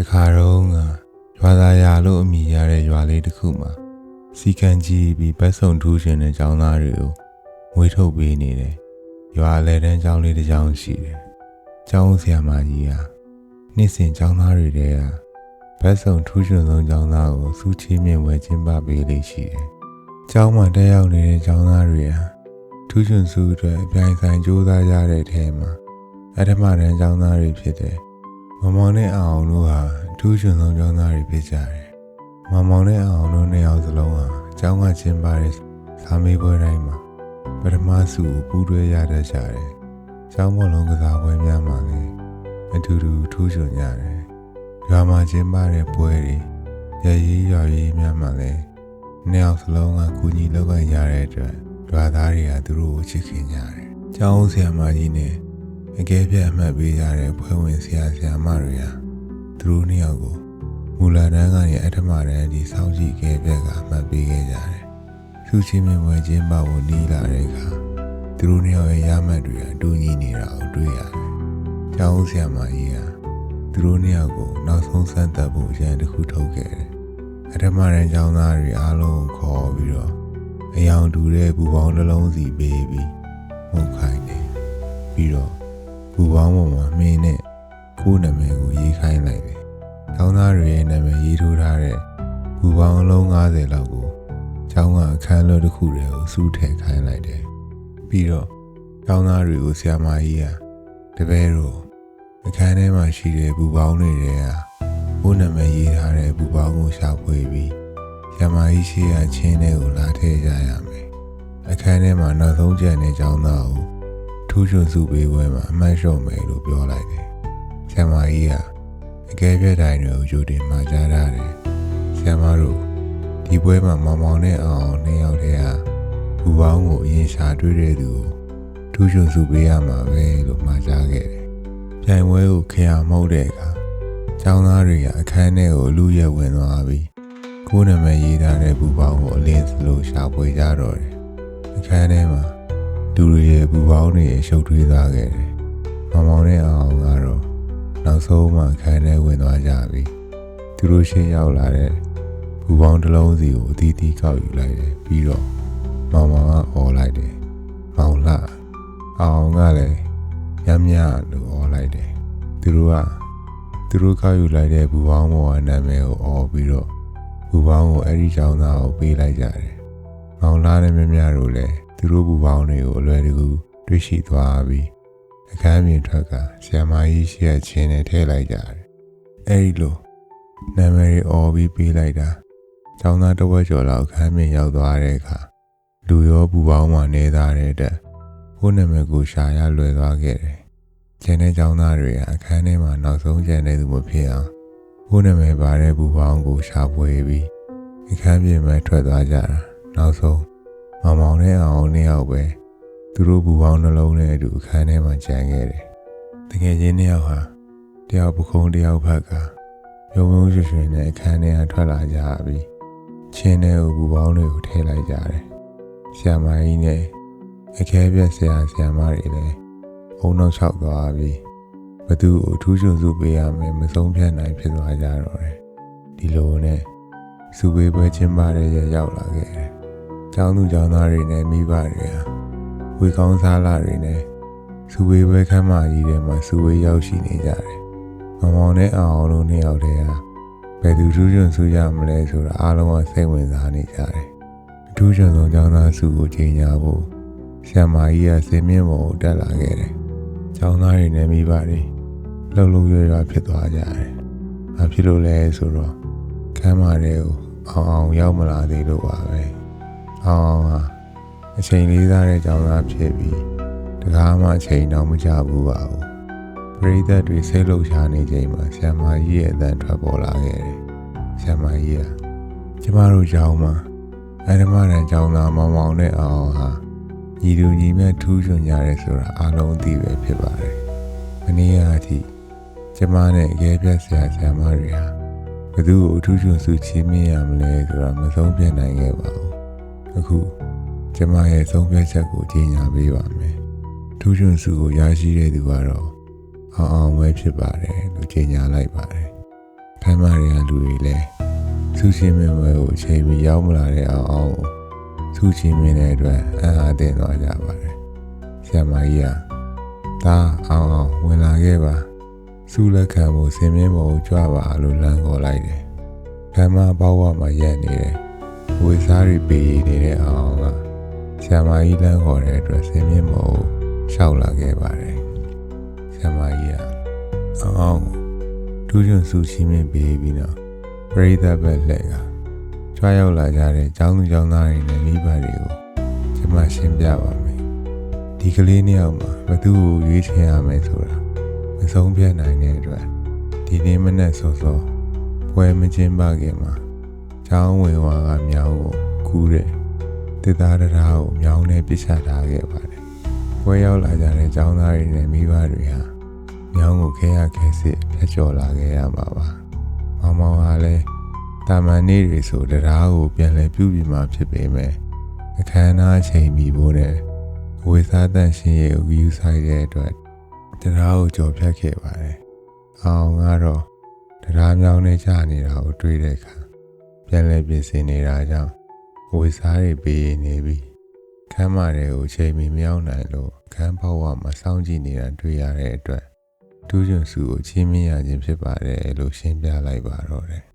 တခါတော့ကရွာသားရလို့အမိရတဲ့ရွာလေးတစ်ခုမှာစီကံကြီးပြီးပတ်စုံထူးရှင်တဲ့ကျောင်းသားတွေကိုမွေးထုတ်ပေးနေတယ်ရွာလဲတန်းကျောင်းလေးတစ်ကျောင်းရှိတယ်ကျောင်းဆရာမကြီးကနေ့စဉ်ကျောင်းသားတွေတည်းကဘတ်စုံထူးချွန်ဆုံးကျောင်းသားကိုစူးချီးမြှင့်ဝဲကျင်းပပေးလေးရှိတယ်။ကျောင်းမှာတက်ရောက်နေတဲ့ကျောင်းသားတွေဟာထူးချွန်စုအတွက်အပြိုင်ဆိုင်ကြိုးစားကြတဲ့အထဲမှာအထမတန်းကျောင်းသားတွေဖြစ်တဲ့ မမောင်နဲ့အောင်တို့ဟာထူးချွန်ဆုံးကျောင်းသားတွေဖြစ်ကြတယ်။မမောင်နဲ့အောင်တို့နှစ်ယောက်စလုံးဟာကျောင်းကကျင်းပတဲ့စာမေးပွဲတိုင်းမှာပထမဆုကိုပူးတွဲရတတ်ကြတယ်။ကျောင်းမလုံးကစားပွဲများမှာလည်းအထူးထူးထူးချွန်ကြတယ်။ရွာမှာကျင်းပတဲ့ပွဲတွေရရေးရွာရေးများမှာလည်းနှစ်ယောက်စလုံးကကူညီလုပ်ကိုင်ရတဲ့အတွက်ရွာသားတွေကသူတို့ကိုချစ်ခင်ကြတယ်။ကျောင်းဆရာမကြီးနဲ့ အကဲပြတ်အမှတ်ပေးကြတဲ့ဖွဲ့ဝင်ဆရာဆရာမတွေဟာသူတို့နှစ်ယောက်ကိုမူလာတန်းကနေအထမတန်းအထိစောင့်ကြည့်ခဲ့ပြက်ကအမှတ်ပေးခဲ့ကြတယ်။သူချင်းမြင်ပွဲချင်းပဖို့နီးလာတဲ့အခါသူတို့နှစ်ယောက်ရဲ့ရမှတ်တွေအတူညီနေတာကိုတွေ့ရတယ်။ကျောင်းဆရာမကြီးဟာသူတို့နှစ်ယောက်ကိုနောက်ဆုံးစမ်းသပ်ဖို့ရန်တစ်ခုထုတ်ခဲ့တယ်။အထမတန်းကျောင်းသားတွေအားလုံးကိုခေါ်ပြီးတော့အယောင်တူတဲ့ဘူပေါင်းတစ်လုံးစီပေးပြီးမှုတ်ခိုင်းတယ်။ပြီးတော့ ဘူပေါင်းပေါ်မှာမင်းနဲ့ကိုယ်နာမည်ကိုရေးခိုင်းလိုက်တယ်။ကျောင်းသားတွေရဲ့နာမည်ရေးထိုးထားတဲ့ဘူပေါင်းအလုံး90လောက်ကိုကျောင်းကအခန်းလွတ်တစ်ခုတည်းကိုစူးထည့်ခိုင်းလိုက်တယ်။ပြီးတော့ကျောင်းသားတွေကိုဆရာမကြီးကတပည့်တို့အခန်းထဲမှာရှိတဲ့ဘူပေါင်းတွေထဲကကိုယ်နာမည်ရေးထားတဲ့ဘူပေါင်းကိုရှာဖွေပြီးဆရာမကြီးရှိရချင်းတွေကိုလာထည့်ကြရမယ်။အခန်းထဲမှာနောက်ဆုံးကျန်တဲ့ကျောင်းသားကို ထူးချွန်စုပေးပွဲမှာအမှတ်လျှော့မယ်လို့ပြောလိုက်တယ်။ဆရာမကြီးကအကဲပြတ်တိုင်းတွေကိုကြိုတင်မှာကြားရတယ်။ဆရာမတို့ဒီပွဲမှာမောင်မောင်နဲ့အောင်အောင်နှစ်ယောက်တည်းဟာဘူပေါင်းကိုအရင်ရှာတွေ့တဲ့သူကိုထူးချွန်စုပေးရမှာပဲလို့မှာကြားခဲ့တယ်။ပြိုင်ပွဲကိုခရမဟုတ်တဲ့အခါကျောင်းသားတွေကအခန်းထဲကိုလူရက်ဝင်သွားပြီးကိုယ်နာမည်ရေးထားတဲ့ဘူပေါင်းကိုအလင်းစလို့ရှာဖွေကြတော့တယ်။အခန်းထဲမှာ သူတို့ရဲ့ပူပေါင်းတွေရှုပ်ထွေးသွားခဲ့တယ်။မောင်မောင်နဲ့အောင်အောင်ကတော့နောက်ဆုံးမှခိုင်ထဲဝင်သွားကြပြီ။သူတို့ရှေ့ရောက်လာတဲ့ပူပေါင်းတစ်လုံးစီကိုအသီးသီးကောက်ယူလိုက်တယ်ပြီးတော့မောင်မောင်ကအော်လိုက်တယ်။မောင်လာအောင်ကလည်းရမ်းမြလို့အော်လိုက်တယ်။သူတို့ကသူတို့ကောက်ယူလိုက်တဲ့ပူပေါင်းပေါ်ကနာမည်ကိုအော်ပြီးတော့ပူပေါင်းကိုအဲ့ဒီကျောင်းသားကိုပေးလိုက်ကြတယ်။မောင်လာနဲ့မြမြတို့လည်း သူတို့ဘူပေါင်းတွေကိုအလွယ်တကူတွေ့ရှိသွားပြီးအခန်းပြင်ထွက်ကဆီယမာကြီးရှိရချင်းနဲ့ထည့်လိုက်ကြတယ်။အဲ့ဒီလိုနာမည်တွေអော်ပြီးပေးလိုက်တာကျောင်းသားတစ်ဝက်ကျော်လောက်အခန်းပြင်ရောက်သွားတဲ့အခါလူရောဘူပေါင်းမှနေသားတဲ့အတွက်ဟိုနာမည်ကိုရှာရလွယ်သွားခဲ့တယ်။ကျန်တဲ့ကျောင်းသားတွေကအခန်းထဲမှာနောက်ဆုံးကျန်တဲ့သူမဖြစ်အောင်ဟိုနာမည်ပါတဲ့ဘူပေါင်းကိုရှာဖွေပြီးအခန်းပြင်မဲ့ထွက်သွားကြတာနောက်ဆုံး မောင်မောင်နဲ့အောင်နှစ်ယောက်ပဲသူတို့ဘူပေါင်းနှလုံးနဲ့အတူအခန်းထဲမှာကြံခဲ့တယ်တကယ်ချင်းနှစ်ယောက်ဟာတယောက်ပခုံးတယောက်ဖက်ကရုံရုံရွှေရွှေနဲ့အခန်းထဲကထွက်လာကြပြီးချင်းတဲ့ဘူပေါင်းတွေကိုထည့်လိုက်ကြတယ်ဆရာမကြီးနဲ့အခဲပြက်ဆရာဆရာမတွေလည်းအုံနောက်လျှောက်သွားပြီးဘသူ့ကိုထူးချွန်စုပေးရမယ်မဆုံးဖြတ်နိုင်ဖြစ်သွားကြတော့တယ်ဒီလိုနဲ့စုပေးပွဲချင်းပါတဲ့ရရောက်လာခဲ့တယ် ကျောင်းသူကျောင်းသားတွေနဲ့မိဘတွေဟာဝေကောင်းစားလာတွေနဲ့စုပေးပွဲခမ်းမကြီးထဲမှာစုဝေးရောက်ရှိနေကြတယ်မောင်မောင်နဲ့အောင်အောင်တို့နှစ်ယောက်တည်းဟာဘယ်သူထူးချွန်စုရမလဲဆိုတာအားလုံးကစိတ်ဝင်စားနေကြတယ်အထူးချွန်ဆုံးကျောင်းသားစုကိုချိန်ညာဖို့ဆရာမကြီးကစင်မြင့်ပေါ်ကိုတက်လာခဲ့တယ်ကျောင်းသားတွေနဲ့မိဘတွေလှုပ်လှုပ်ရွရွဖြစ်သွားကြတယ်။ဘာဖြစ်လို့လဲဆိုတော့ခမ်းမတွေကိုအောင်အောင်ရောက်မလာသေးလို့ပါပဲ။ အောင်အောင်ဟာအချိန်လေးစားတဲ့ကြောင်သားဖြစ်ပြီးတကားမှအချိန်တော့မကြဘူးပါဘူး။ပရိသတ်တွေစိတ်လှုပ်ရှားနေချိန်မှာဆ iam မကြီးရဲ့အသံထွက်ပေါ်လာခဲ့တယ်။ဆ iam မကြီးကကျမတို့ကြောင်းမှာအဓမ္မရန်ကြောင်းသားမောင်မောင်နဲ့အောင်အောင်ဟာညီလူညီမြတ်ထူးချွန်ကြရဲဆိုတာအားလုံးအသိပဲဖြစ်ပါတယ်။မနေ့ကအထိကျမနဲ့အကဲပြတ်ဆရာဆရာမတွေဟာဘသူ့ကိုအထူးချွန်စုချင်းမြင်ရမလဲဆိုတာမဆုံးဖြတ်နိုင်ခဲ့ပါဘူး အခုကျမရဲ့ဆုံးဖြတ်ချက်ကိုကြီးညာပေးပါမယ်ထူးချွန်စုကိုရရှိတဲ့သူကတော့အောင်အောင်ပဲဖြစ်ပါတယ်လို့ကြီးညာလိုက်ပါတယ်ခမ်းမတွေကလူတွေလည်းစူးချင်းမင်းဝဲကိုအချိန်မီရောက်မလာတဲ့အောင်အောင်ကိုစူးချင်းမင်းတဲ့အတွက်အံ့အားသင့်သွားကြပါတယ်ဆရာမကြီးကဒါအောင်အောင်ဝင်လာခဲ့ပါစူးလက်ခံဖို့စင်မြင့်ပေါ်ကိုကြွပါလို့လမ်းခေါ်လိုက်တယ်ခမ်းမပေါက်ဝမှာရက်နေတယ် ဝေစားတွေပေးနေတဲ့အောင်အောင်ကဆရာမကြီးလမ်းခေါ်တဲ့အတွက်စင်မြင့်ပေါ်ကိုရှောက်လာခဲ့ပါတယ်ဆရာမကြီးကအောင်အောင်ကိုဒူးချွန်စူးချင်းမင်းပေးပြီးတော့ပရိသတ်ဘက်လက်ကကြွားရောက်လာကြတဲ့ကျောင်းသူကျောင်းသားတွေနဲ့မိဘတွေကိုကျွန်မရှင်းပြပါမယ်ဒီကလေးနှစ်ယောက်မှာဘသူ့ကိုရွေးချယ်ရမယ်ဆိုတာမဆုံးဖြတ်နိုင်တဲ့အတွက်ဒီနေ့မနေ့စောစောပွဲမချင်းပါခင်မှာ ကျောင်းဝင်ဝါကမြောင်းကိုကူးတဲ့တစ်သားတရားကိုမြောင်းနဲ့ပြစ်ချထားခဲ့ပါတယ်ပွဲရောက်လာကြတဲ့ကျောင်းသားတွေနဲ့မိဘတွေဟာမြောင်းကိုခဲရခဲစစ်ဖျက်ချော်လာခဲ့ရမှာပါမောင်မောင်ဟာလည်းတာမန်နေ့တွေဆိုတရားကိုပြန်လည်ပြုပြင်มาဖြစ်ပေမဲ့အခမ်းအနားချိန်မီဖို့နဲ့ဝေစားတန့်ရှင်ရဲ့ကိုယူဆိုင်တဲ့အတွက်တရားကိုကြော်ဖြတ်ခဲ့ပါတယ်။အောင်ကတော့တရားမြောင်းနဲ့ကြာနေတာကိုတွေးတဲ့အခါ ပြန်လည်ပြင်ဆင်နေတာကြောင့်ဝေစားတွေပေးနေပြီးခမ်းမတွေကိုချိန်မီမရောက်နိုင်လို့ခမ်းပေါက်ဝမှာစောင့်ကြည့်နေတာတွေ့ရတဲ့အတွက်ဒူးကျွန်းစုကိုချင်းမြင်ရခြင်းဖြစ်ပါတယ်လို့ရှင်းပြလိုက်ပါတော့တယ်